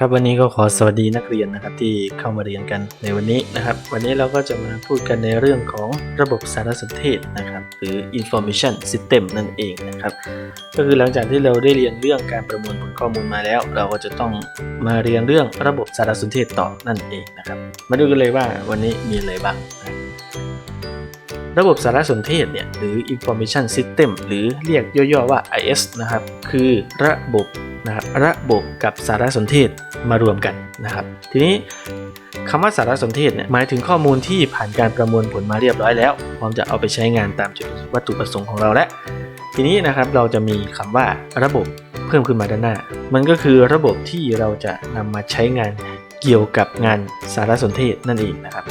ครับวันนี้ก็ขอสวัสดีนักเรียนนะครับที่เข้ามาเรียนกันในวันนี้นะครับ วันนี้เราก็จะมาพูดกันในเรื่องของระบบสารสนเทศนะครับ หรือ information system นั่นเองนะครับ ก็คือหลังจากที่เราได้เรียนเรื่องการประมวลผลข้อมูลมาแล้ว เราก็จะต้องมาเรียนเรื่องระบบสารสนเทศต่อนั่นเองนะครับ มาดูกันเลยว่าวันนี้มีอะไรบ้างนะ ระบบสารสนเทศเนี่ยหรือ information system หรือเรียกย่อๆว่า IS นะครับ คือระบบนะครับระบบกับสารสนเทศมารวมกันนะครับ ทีนี้คำว่าสารสนเทศเนี่ยหมายถึงข้อมูลที่ผ่านการประมวลผลมาเรียบร้อยแล้ว พร้อมจะเอาไปใช้งานตามจุดวัตถุประสงค์ของเราแล้วทีนี้นะครับเราจะมีคำว่าระบบเพิ่มขึ้นมาด้านหน้า มันก็คือระบบที่เราจะนำมาใช้งานเกี่ยวกับงานสารสนเทศนั่นเองนะครับ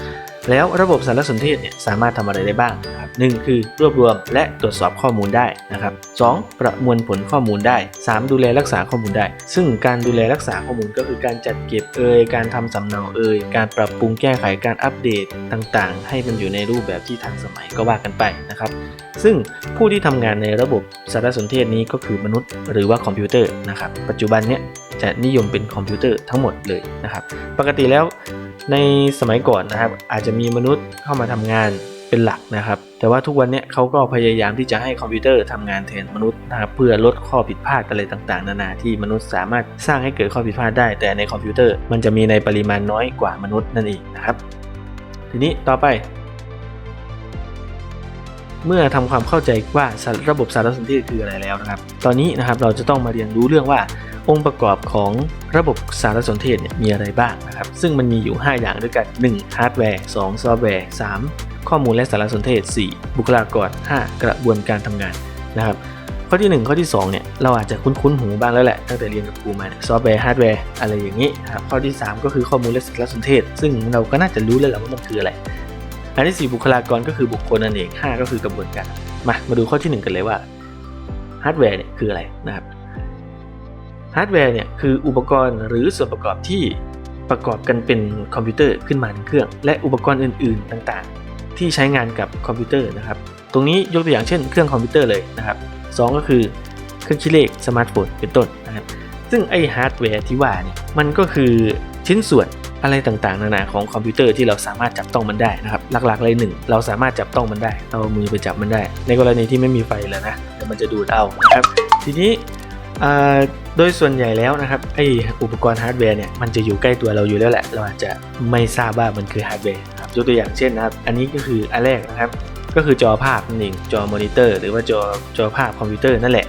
แล้วระบบสารสนเทศเนี่ยสามารถทำอะไรได้บ้างนะครับหนึ่งคือรวบรวมและตรวจสอบข้อมูลได้นะครับสองประมวลผลข้อมูลได้ 3 ดูแลรักษาข้อมูลได้ ซึ่งการดูแลรักษาข้อมูลก็คือการจัดเก็บเอ่ยการทำสำเนาเอ่ยการปรับปรุงแก้ไขการอัปเดตต่างๆ ให้มันอยู่ในรูปแบบที่ทันสมัยก็ว่ากันไปนะครับซึ่งผู้ที่ทำงานในระบบสารสนเทศนี้ก็คือมนุษย์หรือว่าคอมพิวเตอร์นะครับปัจจุบันเนี่ยจะนิยมเป็นคอมพิวเตอร์ทั้งหมดเลยนะครับปกติแล้ว ในสมัยก่อนนะครับ อาจจะมีมนุษย์เข้ามาทำงานเป็นหลักนะครับ แต่ว่าทุกวันนี้เขาก็พยายามที่จะให้คอมพิวเตอร์ทำงานแทนมนุษย์นะครับเพื่อลดข้อผิดพลาดอะไรต่างๆ นานาที่มนุษย์สามารถสร้างให้เกิดข้อผิดพลาดได้ แต่ในคอมพิวเตอร์มันจะมีในปริมาณน้อยกว่ามนุษย์นั่นเองนะครับ ทีนี้ต่อไปเมื่อทำความเข้าใจว่าระบบสารสนเทศคืออะไรแล้วนะครับ ตอนนี้นะครับเราจะต้องมาเรียนรู้เรื่องว่า องค์ประกอบของระบบสารสนเทศเนี่ยมีอะไรบ้างนะครับ ซึ่งมันมีอยู่ 5 อย่างด้วยกัน 1. ฮาร์ดแวร์ 2. ซอฟต์แวร์ 3. ข้อมูลและสารสนเทศ 4. บุคลากร 5. กระบวนการทำงานนะครับข้อที่ 1 ข้อที่2เนี่ยเราอาจจะคุ้นๆหูบ้างแล้วแหละตั้งแต่เรียนกับครูมาซอฟต์แวร์ฮาร์ดแวร์อะไรอย่างนี้นะครับข้อที่ 3 ก็คือข้อมูลและสารสนเทศ ซึ่งเราก็น่าจะรู้แล้วแหละว่ามันคืออะไรอันที่ 4 บุคลากรก็คือบุคคลนั่นเอง5ก็คือกระบวนการมามาดูข้อที่ 1 กันเลยว่าฮาร์ดแวร์เนี่ยคืออะไรนะครับ ฮาร์ดแวร์เนี่ยคืออุปกรณ์หรือส่วนประกอบที่ประกอบกันเป็นคอมพิวเตอร์ขึ้นมาหนึ่งเครื่อง และอุปกรณ์อื่น ๆ ต่างๆ ที่ใช้งานกับคอมพิวเตอร์นะครับ ตรงนี้ยกตัวอย่างเช่นเครื่องคอมพิวเตอร์เลยนะครับสองก็คือเครื่องคิดเลขสมาร์ทโฟนเป็นต้นนะครับซึ่งไอฮาร์ดแวร์ที่ว่าเนี่ยมันก็คือชิ้นส่วนอะไรต่างๆ นานาของคอมพิวเตอร์ที่เราสามารถจับต้องมันได้นะครับ หลักๆเลยหนึ่งเราสามารถจับต้องมันได้เราเอามือไปจับมันได้ ในกรณีที่ไม่มีไฟแล้วนะเดี๋ยวมันจะดูดเอานะครับ ทีนี้ โดยส่วนใหญ่แล้วนะครับไออุปกรณ์ฮาร์ดแวร์เนี่ยมันจะอยู่ใกล้ตัวเราอยู่แล้วแหละ เราอาจจะไม่ทราบว่ามันคือฮาร์ดแวร์ครับยกตัวอย่างเช่นนะครับ อันนี้ก็คืออันแรกนะครับ ก็คือจอภาพนั่นเองจอมอนิเตอร์หรือว่าจอจอภาพคอมพิวเตอร์นั่นแหละ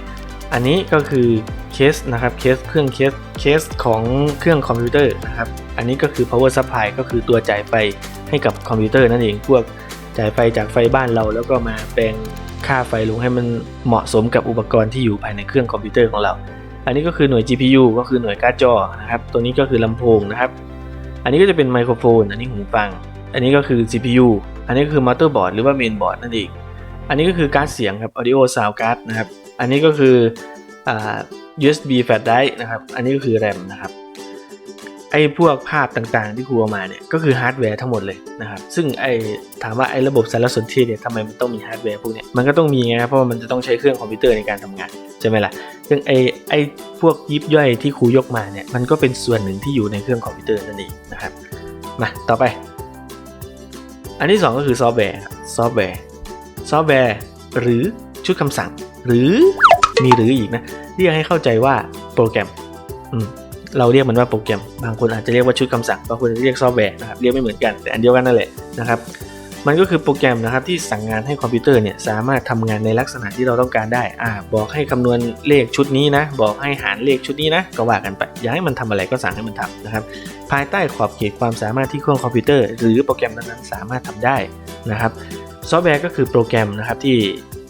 อันนี้ก็คือเคสนะครับเคสเครื่องเคสเคสของเครื่องคอมพิวเตอร์นะครับอันนี้ก็คือ power supply ก็คือตัวจ่ายไฟให้กับคอมพิวเตอร์นั่นเองพวกจ่ายไฟจากไฟบ้านเราแล้วก็มาแปลง ค่าไฟลงให้มันเหมาะสมกับอุปกรณ์ที่อยู่ภายในเครื่องคอมพิวเตอร์ของเรา อันนี้ก็คือหน่วย GPU ก็คือหน่วยการ์ดจอนะครับ ตัวนี้ก็คือลำโพงนะครับ อันนี้ก็จะเป็นไมโครโฟน อันนี้หูฟัง อันนี้ก็คือ CPU อันนี้ก็คือมอเตอร์บอร์ดหรือว่าเมนบอร์ดนั่นเอง อันนี้ก็คือการ์ดเสียงครับ audio sound card นะครับ อันนี้ก็คืออ่า USB flash drive นะครับ อันนี้ก็คือ RAM นะครับ อ้พวกภาพต่างๆ ที่ครูเอามาเนี่ยก็คือฮาร์ดแวร์ทั้งหมดเลยนะครับ ซึ่งไอ้ถามว่าไอ้ระบบสารสนเทศเนี่ยทำไมมันต้องมีฮาร์ดแวร์พวกเนี้ยมันก็ต้องมีไงเพราะมันจะต้องใช้เครื่องคอมพิวเตอร์ในการทำงานใช่ไหมล่ะซึ่งไอ้ไอ้พวกยิบย่อยที่ครูยกมาเนี่ยมันก็เป็นส่วนหนึ่งที่อยู่ในเครื่องคอมพิวเตอร์นั่นเองนะครับมาต่อไป อันที่สองก็คือซอฟต์แวร์ซอฟต์แวร์ซอฟต์แวร์หรือชุดคำสั่ง หรือมีหรืออีกนะเรียกให้เข้าใจว่าโปรแกรมอืม เราเรียกมันว่าโปรแกรม บางคนอาจจะเรียกว่าชุดคำสั่ง บางคนเรียกซอฟต์แวร์นะครับ เรียกไม่เหมือนกัน แต่อันเดียวกันนั่นแหละนะครับ มันก็คือโปรแกรมนะครับที่สั่งงานให้คอมพิวเตอร์เนี่ยสามารถทำงานในลักษณะที่เราต้องการได้ อ่า บอกให้คำนวณเลขชุดนี้นะ บอกให้หารเลขชุดนี้นะ ก็ว่ากันไป อยากให้มันทำอะไรก็สั่งให้มันทำนะครับ ภายใต้ขอบเขตความสามารถที่เครื่องคอมพิวเตอร์ หรือโปรแกรมนั้นๆสามารถทำได้นะครับ ซอฟต์แวร์ก็คือโปรแกรมนะครับที่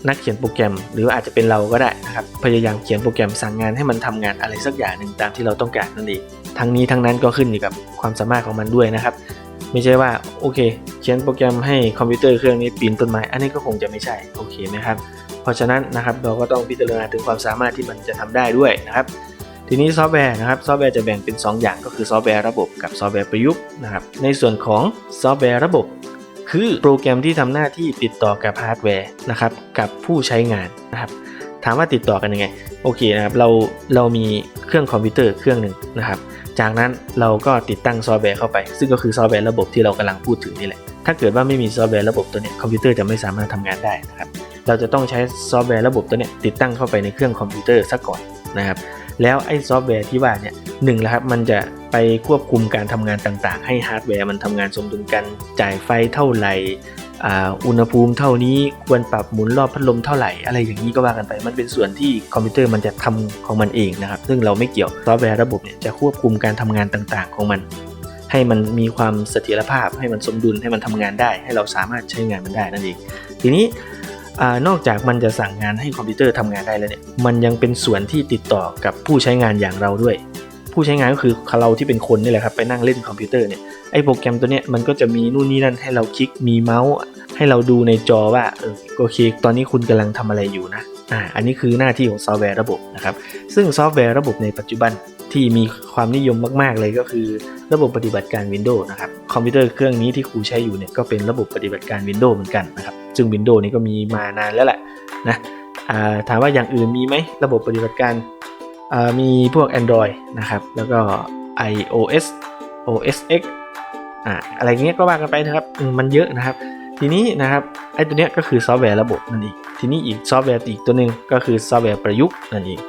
นักเขียนโปรแกรม หรืออาจจะเป็นเราก็ได้นะครับพยายามเขียนโปรแกรมสั่งงานให้มันทำงานอะไรสักอย่างหนึ่งตามที่เราต้องการนั่นเองทั้งนี้ทั้งนั้นก็ขึ้นอยู่กับความสามารถของมันด้วยนะครับ ไม่ใช่ว่าโอเค เขียนโปรแกรมให้คอมพิวเตอร์เครื่องนี้ปีนต้นไม้อันนี้ก็คงจะไม่ใช่โอเคไหมครับเพราะฉะนั้นนะครับเราก็ต้องพิจารณาถึงความสามารถที่มันจะทำได้ด้วยนะครับทีนี้ซอฟต์แวร์นะครับซอฟต์แวร์จะแบ่งเป็น 2 อย่างก็คือซอฟต์แวร์ระบบกับซอฟต์แวร์ประยุกต์นะครับในส่วนของซอฟต์แวร์ระบบ คือโปรแกรมที่ทำหน้าที่ติดต่อกับฮาร์ดแวร์นะครับกับผู้ใช้งานนะครับถามว่าติดต่อกันยังไง โอเคนะครับเราเรามีเครื่องคอมพิวเตอร์เครื่องหนึ่งนะครับจากนั้นเราก็ติดตั้งซอฟต์แวร์เข้าไป ซึ่งก็คือซอฟต์แวร์ระบบที่เรากำลังพูดถึงนี่แหละถ้าเกิดว่าไม่มีซอฟต์แวร์ระบบตัวนี้คอมพิวเตอร์จะไม่สามารถทำงานได้นะครับเราจะต้องใช้ซอฟต์แวร์ระบบตัวนี้ติดตั้งเข้าไปในเครื่องคอมพิวเตอร์ซะก่อนนะครับ แล้วไอ้ซอฟต์แวร์ที่ว่าเนี่ยหนึ่งแล้วครับมันจะไปควบคุมการทำงานต่างๆ ให้ฮาร์ดแวร์มันทำงานสมดุลกันจ่ายไฟเท่าไหร่อุณหภูมิเท่านี้ควรปรับหมุนรอบพัดลมเท่าไหร่อะไรอย่างนี้ก็ว่ากันไป มันเป็นส่วนที่คอมพิวเตอร์มันจะทำของมันเองนะครับ ซึ่งเราไม่เกี่ยวซอฟต์แวร์ระบบเนี่ยจะควบคุมการทำงานต่างๆ ของมัน ให้มันมีความเสถียรภาพให้มันสมดุลให้มันทำงานได้ ให้เราสามารถใช้งานมันได้นั่นเองทีนี้ อนอกจากมันจะสั่งงานให้คอมพิวเตอร์ทำงานได้แล้วเนี่ย มันยังเป็นส่วนที่ติดต่อกับผู้ใช้งานอย่างเราด้วย ผู้ใช้งานก็คือเราที่เป็นคนนี่แหละครับไปนั่งเล่นคอมพิวเตอร์เนี่ยไอ้โปรแกรมตัวเนี้ยมันก็จะมีนู่นนี่นั่นให้เราคลิกมีเมาส์ ให้เราดูในจอว่าเออโอเค ตอนนี้คุณกำลังทำอะไรอยู่นะอ่าอันนี้คือหน้าที่ของซอฟต์แวร์ระบบนะครับซึ่งซอฟต์แวร์ระบบในปัจจุบันที่มีความนิยมมาก ๆ เลยก็คือ ระบบปฏิบัติการ Windows นะครับคอมพิวเตอร์เครื่องนี้ที่ครูใช้อยู่เนี่ยก็เป็นระบบปฏิบัติการ Windows เหมือนกันนะครับ ซึ่ง Windows นี่ก็มีมานานแล้วแหละนะถามว่าอย่างอื่นมีไหมระบบปฏิบัติการมีพวก Android นะครับ แล้วก็ iOS OS X อ่าอะไรเงี้ยก็ว่ากันไปนะครับมมันเยอะนะครับ ทีนี้นะครับไอ้ตัวเนี้ยก็คือซอฟต์แวร์ระบบนั่นเองทีนี้อีกซอฟต์แวร์อีกตัวหนึ่งก็คือซอฟต์แวร์ประยุกต์นั่นเอง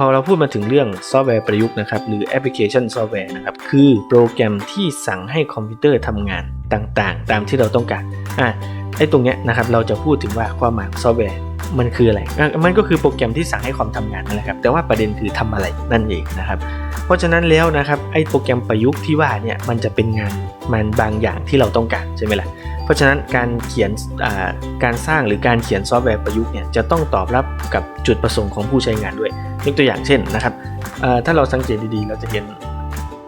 พอเราพูดมาถึงเรื่องซอฟต์แวร์ประยุกต์นะครับหรือแอปพลิเคชันซอฟต์แวร์นะครับคือโปรแกรมที่สั่งให้คอมพิวเตอร์ทำงานต่างๆ ตามที่เราต้องการอะไอ้ตรงเนี้ยนะครับเราจะพูดถึงว่าความหมายซอฟต์แวร์มันคืออะไระมันก็คือโปรแกรมที่สั่งให้คอมทำงานนั่นแหละครับ แต่ว่าประเด็นคือทำอะไรนั่นเองนะครับ เพราะฉะนั้นแล้วนะครับไอ้โปรแกรมประยุกต์ที่ว่าเนี่ยมันจะเป็นงานมันบางอย่างที่เราต้องการใช่ไหมล่ะ เพราะฉะนั้นการเขียนการสร้างหรือการเขียนซอฟต์แวร์ประยุกต์เนี่ยจะต้องตอบรับกับจุดประสงค์ของผู้ใช้งานด้วยยกตัวอย่างเช่นนะครับถ้าเราสังเกตดีๆ เราจะเห็น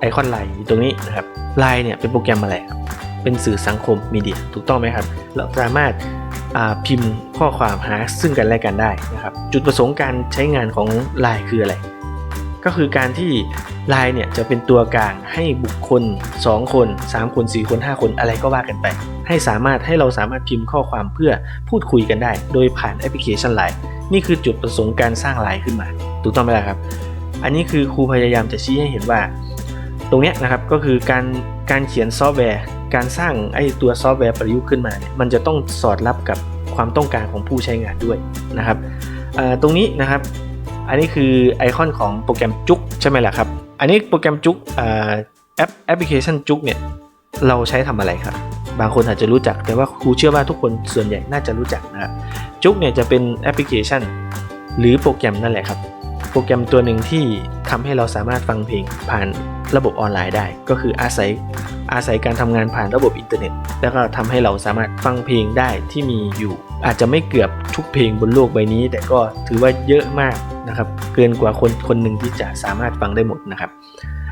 ไอคอนไลน์อยู่ตรงนี้นะครับไลน์เนี่ยเป็นโปรแกรมอะไรครับเป็นสื่อสังคมมีเดียถูกต้องไหมครับ เราสามารถพิมพ์ข้อความหาซึ่งกันและกันได้นะครับ จุดประสงค์การใช้งานของไลน์คืออะไร ก็คือการที่ Line เนี่ยจะเป็นตัวกลางให้บุคคล 2 คน 3 คน 4 คน 5 คนอะไรก็ว่ากันไป ให้สามารถให้เราสามารถพิมพ์ข้อความเพื่อพูดคุยกันได้ โดยผ่านแอปพลิเคชัน Line นี่คือจุดประสงค์การสร้าง Line ขึ้นมา ถูกต้องไหมล่ะครับ อันนี้คือครูพยายามจะชี้ให้เห็นว่า ตรงเนี้ยนะครับก็คือการการเขียนซอฟต์แวร์ การสร้างไอ้ตัวซอฟต์แวร์ประยุกต์ขึ้นมาเนี่ยมันจะต้องสอดรับกับความต้องการของผู้ใช้งานด้วยนะครับตรงนี้นะครับ อันนี้คือไอคอนของโปรแกรมจุกใช่ไหมล่ะครับ อันนี้โปรแกรมจุกแอปแอปพลิเคชันจุกเนี่ยเราใช้ทำอะไรครับ บางคนอาจจะรู้จักแต่ว่าครูเชื่อว่าทุกคนส่วนใหญ่น่าจะรู้จักนะครับจุกเนี่ยจะเป็นแอปพลิเคชัน หรือโปรแกรมนั่นแหละครับ โปรแกรมตัวหนึ่งที่ทำให้เราสามารถฟังเพลงผ่านระบบออนไลน์ได้ ก็คืออาศัยอาศัยการทำงานผ่านระบบอินเทอร์เน็ต แล้วก็ทำให้เราสามารถฟังเพลงได้ที่มีอยู่ อาจจะไม่เกือบทุกเพลงบนโลกใบนี้ แต่ก็ถือว่าเยอะมาก นะครับเกินกว่าคนคนหนึ่งที่จะสามารถฟังได้หมดนะครับ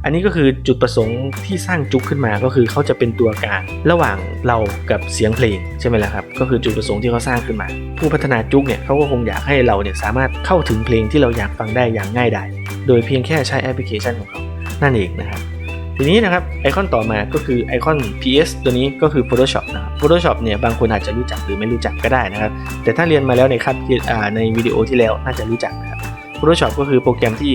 อันนี้ก็คือจุดประสงค์ที่สร้างจุกขึ้นมาก็คือเขาจะเป็นตัวกลางระหว่างเรากับเสียงเพลงใช่ไหมล่ะครับก็คือจุดประสงค์ที่เขาสร้างขึ้นมา ผู้พัฒนาจุกเนี่ยเขาก็คงอยากให้เราเนี่ยสามารถเข้าถึงเพลงที่เราอยากฟังได้อย่างง่ายดายโดยเพียงแค่ใช้แอปพลิเคชันของเขานั่นเองนะครับทีนี้นะครับไอคอนต่อมาก็คือไอคอน PS ตัวนี้ก็คือ Photoshop นะครับ Photoshop เนี่ยบางคนอาจจะรู้จักหรือไม่รู้จักก็ได้นะครับ แต่ถ้าเรียนมาแล้วในครับในวิดีโอที่แล้วน่าจะรู้จักนะครับ Photoshop ก็คือโปรแกรมที่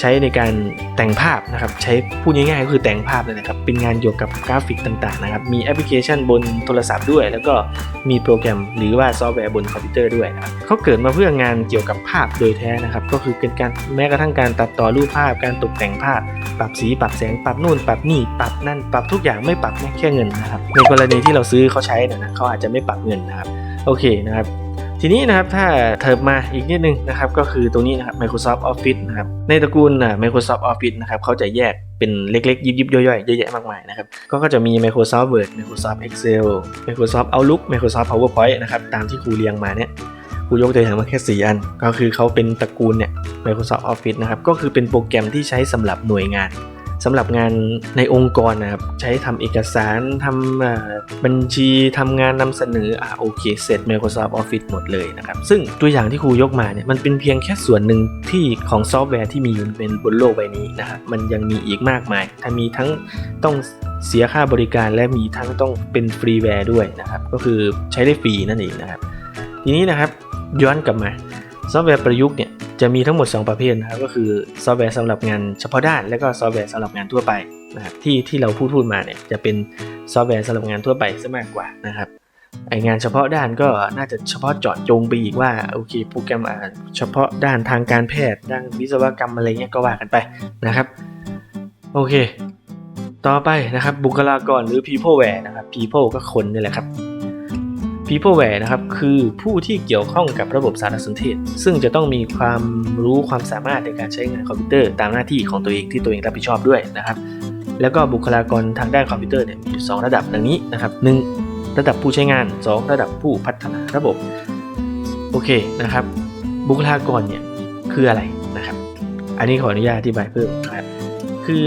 ใช้ในการแต่งภาพนะครับ ใช้พูดง่ายๆก็คือแต่งภาพเลยนะครับ เป็นงานเกี่ยวกับกราฟิกต่างๆนะครับ มีแอปพลิเคชันบนโทรศัพท์ด้วย แล้วก็มีโปรแกรมหรือว่าซอฟต์แวร์บนคอมพิวเตอร์ด้วยนะครับเขาเกิดมาเพื่องานเกี่ยวกับภาพโดยแท้นะครับ ก็คือเป็นการแม้กระทั่งการตัดต่อรูปภาพ การตกแต่งภาพ ปรับสีปรับแสงปรับนู่น ปรับนี่ปรับนั่นปรับทุกอย่างไม่ปรับแค่เงินนะครับในกรณีที่เราซื้อเขาใช้เนยนะเขาอาจจะไม่ปรับเงินนะครับโอเคนะครับ ทีนี้นะครับถ้าเถิบมาอีกนิดนึงนะครับก็คือตรงนี้นะครับ Microsoft Office นะครับในตระกูลนะ Microsoft Office นะครับเขาจะแยกเป็นเล็กๆ ยิบๆ ย่อยๆ เยอะแยะมากมายนะครับก็ก็จะมี Microsoft Word Microsoft Excel Microsoft Outlook Microsoft PowerPoint นะครับตามที่ครูเรียงมาเนี่ยครูยกตัวอย่างมาแค่ 4 อัน ก็คือเขาเป็นตระกูลเนี่ย Microsoft Office นะครับ ก็คือเป็นโปรแกรมที่ใช้สำหรับหน่วยงาน สำหรับงานในองค์กรนะครับใช้ทำเอกสารทำอ่าบัญชีทำงานนำเสนออ่าโอเคเสร็จ Microsoft Office หมดเลยนะครับ ซึ่งตัวอย่างที่ครูยกมาเนี่ยมันเป็นเพียงแค่ส่วนหนึ่งที่ของซอฟต์แวร์ที่มีอยู่เป็นบนโลกใบนี้นะครับมันยังมีอีกมากมายถ้ามีทั้งต้องเสียค่าบริการและมีทั้งต้องเป็นฟรีแวร์ด้วยนะครับ ก็คือใช้ได้ฟรีนั่นเองนะครับ ทีนี้นะครับย้อนกลับมาซอฟต์แวร์ประยุกต์เนี่ย จะมีทั้งหมด 2 ประเภทนะครับก็คือซอฟต์แวร์สำหรับงานเฉพาะด้าน และก็ซอฟต์แวร์สำหรับงานทั่วไปนะครับที่ที่เราพูดพูดมาเนี่ยจะเป็นซอฟต์แวร์สำหรับงานทั่วไปซะมากกว่านะครับไองานเฉพาะด้านก็น่าจะเฉพาะเจาะจงไปอีกว่าโอเคโปรแกรมเฉพาะด้านทางการแพทย์ด้านวิศวกรรมอะไรเงี้ยก็ว่ากันไปนะครับโอเค ต่อไปนะครับบุคลากรหรือ peopleware นะครับ people ก็คนนี่แหละครับ peopleware นะครับคือผู้ที่เกี่ยวข้องกับระบบสารสนเทศ ซึ่งจะต้องมีความรู้ความสามารถในการใช้งานคอมพิวเตอร์ ตามหน้าที่ของตัวเองที่ตัวเองรับผิดชอบด้วยนะครับ แล้วก็บุคลากรทางด้านคอมพิวเตอร์เนี่ยมีอยู่สองระดับดังนี้นะครับหนึ่งระดับผู้ใช้งาน 2 ระดับผู้พัฒนาระบบ โอเคนะครับ บุคลากรเนี่ยคืออะไรนะครับ อันนี้ขออนุญาตอธิบายเพิ่มนะครับคือ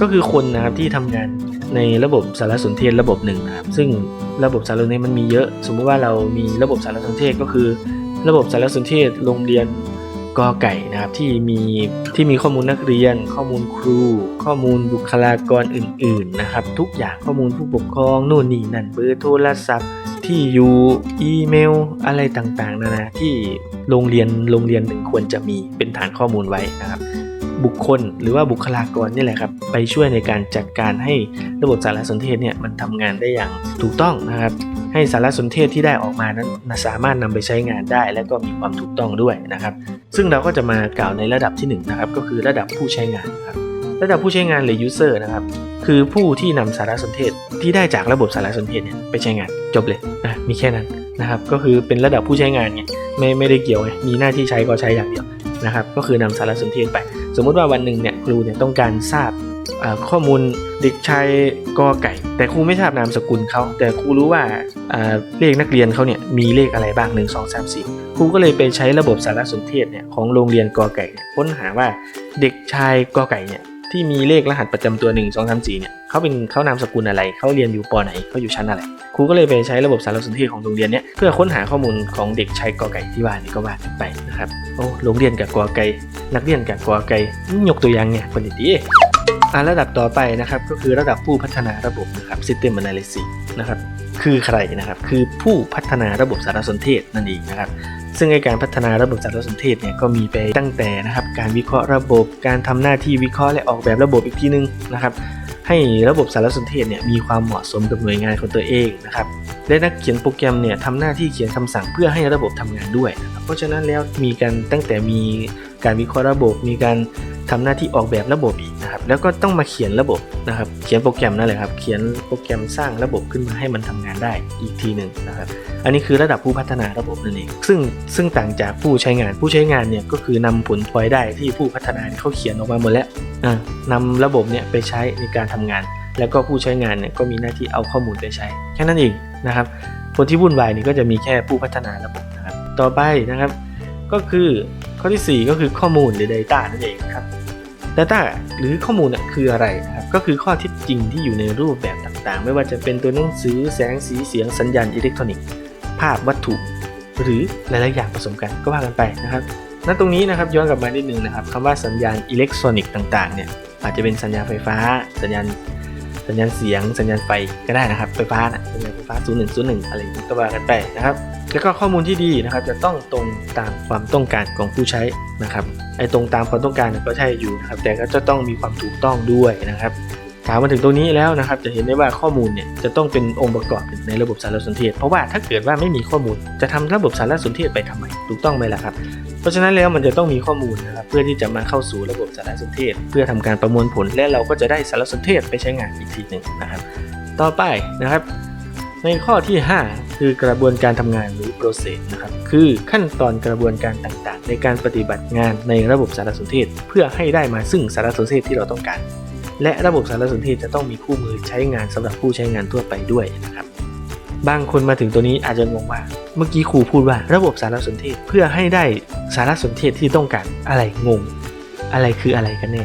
ก็คือคนนะครับที่ทำงานในระบบสารสนเทศระบบหนึ่งนะครับซึ่ง ระบบสารสนเทศมันมีเยอะ สมมุติว่าเรามีระบบสารสนเทศก็คือ ระบบสารสนเทศโรงเรียนกอไก่นะครับที่มีที่มีข้อมูลนักเรียน ข้อมูลครู ข้อมูลบุคลากรอื่นๆนะครับ ทุกอย่างข้อมูลผู้ปกครองนู่นนี่นั่นเบอร์โทรศัพท์ ที่อยู่อีเมลอะไรต่างๆนานาที่โรงเรียนโรงเรียนหนึ่งควรจะมีเป็นฐานข้อมูลไว้นะครับ บุคคลหรือว่าบุคลากรนี่แหละครับไปช่วยในการจัดการให้ระบบสารสนเทศเนี่ยมันทำงานได้อย่างถูกต้องนะครับ ให้สารสนเทศที่ได้ออกมานั้นสามารถนำไปใช้งานได้ และก็มีความถูกต้องด้วยนะครับ ซึ่งเราก็จะมากล่าวในระดับที่1นะครับก็คือระดับผู้ใช้งานครับระดับผู้ใช้งานหรือ user นะครับคือผู้ที่นำสารสนเทศที่ได้จากระบบสารสนเทศเนี่ยไปใช้งานจบเลยนะมีแค่นั้นนะครับก็คือเป็นระดับผู้ใช้งานไงไม่ไม่ได้เกี่ยวไงมีหน้าที่ใช้ก็ใช้อย่างเดียวนะครับก็คือนำสารสนเทศไป สมมุติว่าวันหนึ่งเนี่ยครูเนี่ยต้องการทราบข้อมูลเด็กชายกอไก่ แต่ครูไม่ทราบนามสกุลเขาแต่ครูรู้ว่าเลขนักเรียนเขาเนี่ยมีเลขอะไรบ้าง 1 2 3 4ครูก็เลยไปใช้ระบบสารสนเทศเนี่ยของโรงเรียนกอไก่ค้นหาว่าเด็กชายกอไก่เนี่ย ที่มีเลขรหัสประจำตัว1 2 3 4เนี่ยเขาเป็นเขานามสกุลอะไรเขาเรียนอยู่ปไหนเขาอยู่ชั้นอะไรครูก็เลยไปใช้ระบบสารสนเทศของโรงเรียนเนี้ยเพื่อค้นหาข้อมูลของเด็กชายกอไก่ที่ว่านี่ก็ว่ากันไปนะครับโอ้โรงเรียนกับกอไก่นักเรียนกับกอไก่ยกตัวอย่างเนี่ยคนดีอ่าระดับต่อไปนะครับก็คือระดับผู้พัฒนาระบบนะครับ System Analysis นะครับคือใครนะครับคือผู้พัฒนาระบบสารสนเทศนั่นเองนะครับ ซึ่งในการพัฒนาระบบสารสนเทศเนี่ยก็มีไปตั้งแต่นะครับการวิเคราะห์ระบบ การทำหน้าที่วิเคราะห์และออกแบบระบบอีกทีนึงนะครับให้ระบบสารสนเทศเนี่ยมีความเหมาะสมกับหน่วยงานของตัวเองนะครับและนักเขียนโปรแกรมเนี่ยทำหน้าที่เขียนคำสั่งเพื่อให้ระบบทำงานด้วย เพราะฉะนั้นแล้วมีการตั้งแต่มี การวิเคราะห์ระบบ มีการทำหน้าที่ออกแบบระบบอีกนะครับ แล้วก็ต้องมาเขียนระบบนะครับ เขียนโปรแกรมนั่นแหละครับ เขียนโปรแกรมสร้างระบบขึ้นมาให้มันทำงานได้อีกทีหนึ่งนะครับ อันนี้คือระดับผู้พัฒนาระบบนั่นเอง ซึ่งซึ่งต่างจากผู้ใช้งาน ผู้ใช้งานเนี่ยก็คือนำผลพลอยได้ที่ผู้พัฒนาเขาเขียนออกมาหมดแล้วนำระบบเนี่ยไปใช้ในการทำงาน แล้วก็ผู้ใช้งานเนี่ยก็มีหน้าที่เอาข้อมูลไปใช้ แค่นั้นเองนะครับ คนที่วุ่นวายนี่ก็จะมีแค่ผู้พัฒนาระบบนะครับ ต่อไปนะครับ ก็คือ ข้อที่ 4 ก็คือข้อมูลหรือ Data นั่นเองครับ Data หรือข้อมูลคืออะไรครับก็คือข้อเท็จจริงที่อยู่ในรูปแบบต่างๆ ไม่ว่าจะเป็นตัวหนังสือแสงสีเสียงสัญญาณอิเล็กทรอนิกส์ภาพวัตถุ หรือหลายๆอย่างผสมกันก็ว่ากันไปนะครับณตรงนี้นะครับย้อนกลับมานิดนึงนะครับคำว่าสัญญาณอิเล็กทรอนิกส์ต่างๆเนี่ยอาจจะเป็นสัญญาณไฟฟ้า สัญญาณ สัญญาณเสียงสัญญาณไฟก็ได้นะครับไฟฟ้านะสัญญาณไฟฟ้า 0101 อะไรอย่างนี้ก็ว่ากันไปนะครับแล้วก็ข้อมูลที่ดีนะครับจะต้องตรงตามความต้องการของผู้ใช้นะครับไอ้ตรงตามความต้องการก็ใช่อยู่นะครับแต่ก็จะต้องมีความถูกต้องด้วยนะครับถามมาถึงตรงนี้แล้วนะครับจะเห็นได้ว่าข้อมูลเนี่ยจะต้องเป็นองค์ประกอบในระบบสารสนเทศ เพราะว่าถ้าเกิดว่าไม่มีข้อมูลจะทำระบบสารสนเทศไปทำไมถูกต้องไหมล่ะครับ เพราะฉะนั้นแล้วมันจะต้องมีข้อมูลนะครับเพื่อที่จะมาเข้าสู่ระบบสารสนเทศ เพื่อทำการประมวลผลและเราก็จะได้สารสนเทศไปใช้งานอีกทีหนึ่งนะครับ ต่อไปนะครับ ในข้อที่ 5 คือกระบวนการทำงานหรือ process นะครับคือขั้นตอนกระบวนการต่างๆ ในการปฏิบัติงานในระบบสารสนเทศ เพื่อให้ได้มาซึ่งสารสนเทศที่เราต้องการ และระบบสารสนเทศจะต้องมีคู่มือใช้งานสำหรับผู้ใช้งานทั่วไปด้วยนะครับ บางคนมาถึงตัวนี้อาจจะงงว่า เมื่อกี้ครูพูดว่าระบบสารสนเทศเพื่อให้ได้สารสนเทศที่ต้องการอะไรงง อะไรคืออะไรกันแน่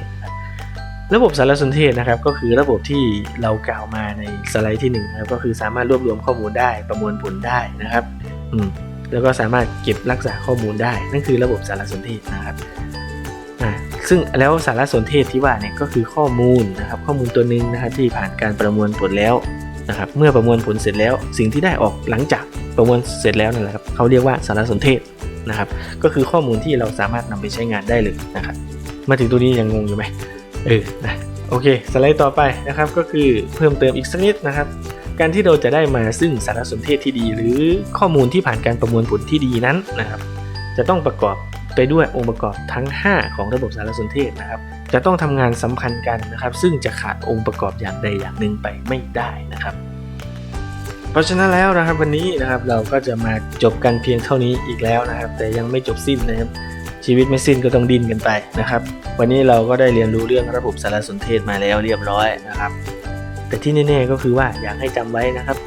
ระบบสารสนเทศนะครับก็คือระบบที่เรากล่าวมาในสไลด์ที่1นนะครับก็คือสามารถรวบรวมข้อมูลได้ประมวลผลได้นะครับอืมแล้วก็สามารถเก็บรักษาข้อมูลได้ นั่นคือระบบสารสนเทศนะครับอ่าซึ่งแล้วสารสนเทศที่ว่าเนี่ยก็คือข้อมูลนะครับข้อมูลตัวหนึ่งนะครับที่ผ่านการประมวลผลแล้ว นะครับเมื่อประมวลผลเสร็จแล้วสิ่งที่ได้ออกหลังจากประมวลเสร็จแล้วนั่นแหละครับเขาเรียกว่าสารสนเทศนะครับ ก็คือข้อมูลที่เราสามารถนำไปใช้งานได้เลยนะครับ มาถึงตัวนี้ยังงงอยู่ไหมเออนะโอเคสไลด์ต่อไปนะครับก็คือเพิ่มเติมอีกสักนิดนะครับ การที่เราจะได้มาซึ่งสารสนเทศที่ดี หรือข้อมูลที่ผ่านการประมวลผลที่ดีนั้นนะครับ จะต้องประกอบไปด้วยองค์ประกอบทั้ง 5 ของระบบสารสนเทศนะครับ จะต้องทำงานสัมพันธ์กันนะครับ ซึ่งจะขาดองค์ประกอบอย่างใดอย่างหนึ่งไปไม่ได้นะครับ เพราะฉะนั้นแล้วนะครับวันนี้นะครับเราก็จะมาจบกันเพียงเท่านี้อีกแล้วนะครับ แต่ยังไม่จบสิ้นนะครับชีวิตไม่สิ้นก็ต้องดิ้นกันไปนะครับ วันนี้เราก็ได้เรียนรู้เรื่องระบบสารสนเทศมาแล้วเรียบร้อยนะครับ แต่ที่แน่ๆก็คือว่าอยากให้จำไว้นะครับ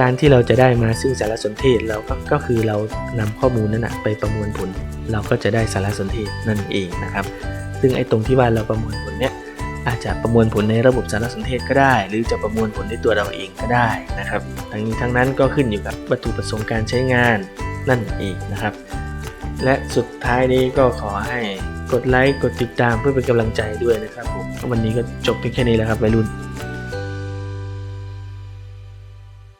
การที่เราจะได้มาซึ่งสารสนเทศเราก็ก็คือเรานำข้อมูลนั้นนะไปประมวลผล เราก็จะได้สารสนเทศนั่นเองนะครับ ซึ่งไอ้ตรงที่ว่าเราประมวลผลเนี้ยอาจจะประมวลผลในระบบสารสนเทศก็ได้ หรือจะประมวลผลในตัวเราเองก็ได้นะครับ ทั้งนี้ทั้งนั้นก็ขึ้นอยู่กับวัตถุประสงค์การใช้งานนั่นเองนะครับ และสุดท้ายนี้ก็ขอให้กดไลค์กดติดตามเพื่อเป็นกำลังใจด้วยนะครับผมวันนี้ก็จบเพียงแค่นี้แหล้วครับวัยรุ่น